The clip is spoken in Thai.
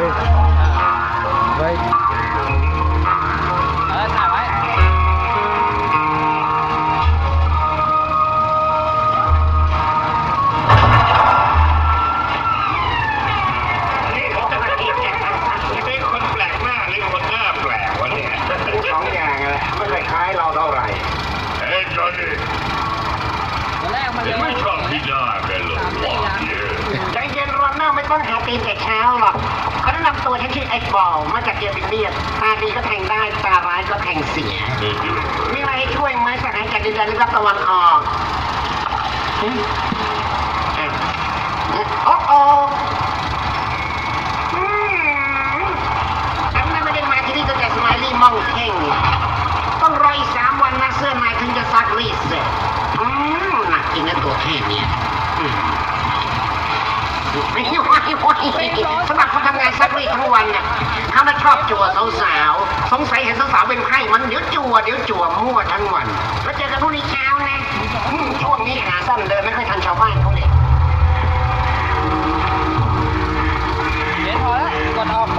ไว้เออถ่ายไว้ไม่ใช่คนแปลกหน้าหรือคนหน้าแปลกวะเนี่ยพูดสองอย่างอะไม่ค่อยคล้ายเราเท่าไหร่เฮ้ยจอห์นนี่ตอนแรกมันเลยัยงไม่ชอบที่หน้าแกเลยว่ะเนี่ยใจเย็นวันหน้าไม่ต้องหาตีนแต่เช้าหรอก เขาแนะนำตัวฉันชื่อไอ้บอลมาจากเยอรเนียตาดีก็แทงได้ตาร้ายก็แทงเสีย มีอะไรช่วยไหมสหายจากดินแดนลึกลับตะวันออกหึอะโอ้โออืมฉันน่ะไม่ได้มาที่นี่ตั้งแต่สมัยรีมองเท่งต้องรออีกสามวันนะเสื้อในถึงจะซักรีดเสร็จอืมหนักจริงนะตัวแค่เนี้ยอืมไม่ไหวไหวสมัครม จั่วสาวๆสงสัยเห็นสาวๆเป็นไข้มันเดี๋ยวจัวเดี๋ยวจัวมั่วทั้งวัน แล้วเจอกันพรุ่งนี้เช้านะช่วงนี้ขาสั้นเดินไม่ค่อยทันชาวบ้านเขาเลยเดี๋ยวพอแล้วกดออก